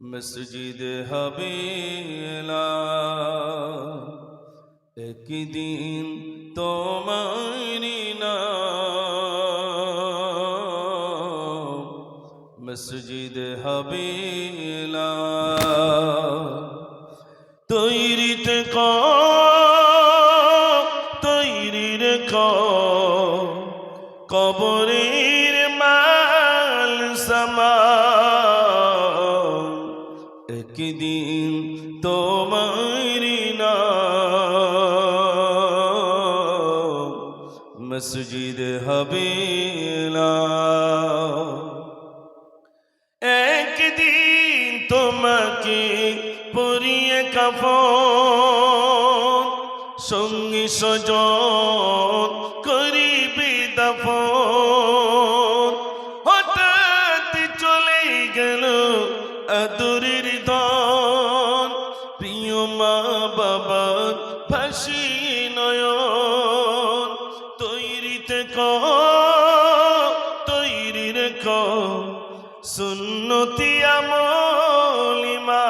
মসজিদ হবেলা। একদিন তোমারি না মসজিদ হবেলা। ক তৈরির ক একদিন তোমারি মসজিদ হবেলা। একদিন তোমাকে পরিয়ে কাফন, সঙ্গী সজন করিবে দাফন। হঠাৎ চলে গেল আদরের বাবার ফাঁসি নয়ন। তৈরিতে ক তৈরির ক সুন্নতি আমলিমা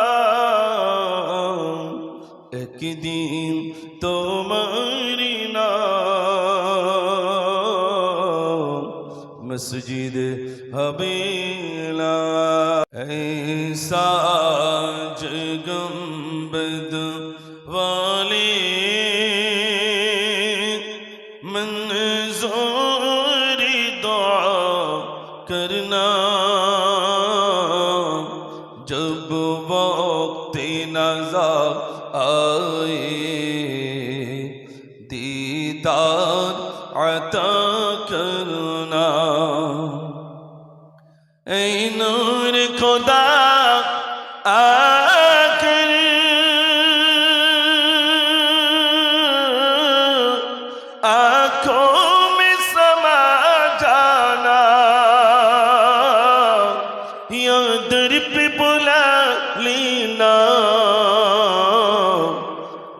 একদিন তোমারি না মসজিদ হবেলা ऐसा منظوری دعا کرنا جب وقت نظر آئے دیدار عطا کرنا اے نور خدا آئے दर पे बुला लेना।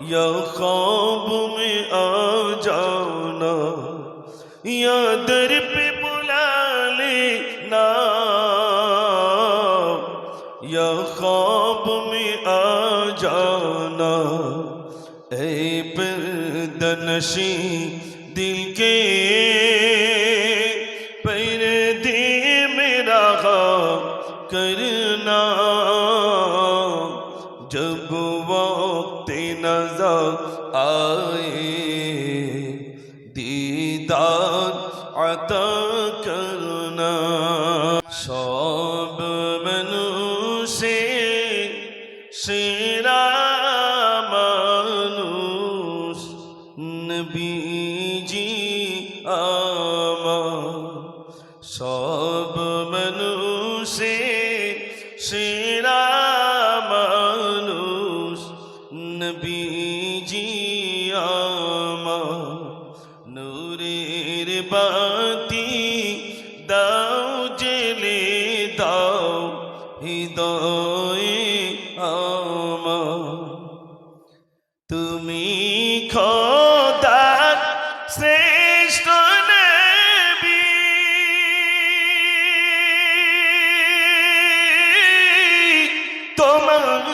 या ख्वाब में आ जाना। या दर पे बुला लेना। या में आ जाना। ऐ पर्दनशी दिल के کرنا جب وقت نظر آئے دیدار عطا کرنا سب منوشے شیرا মানুষ নবীজি আমা সব বাতি দাও জেলে দাও হৃদয়ে তুমি খোদার শ্রেষ্ঠ নবী। তোমার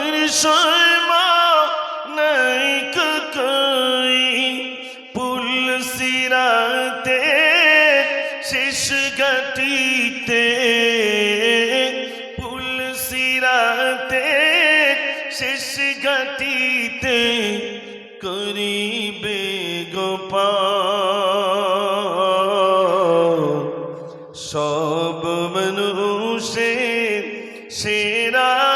মাটিতে করিবে গোপা সব মানুষের সেরা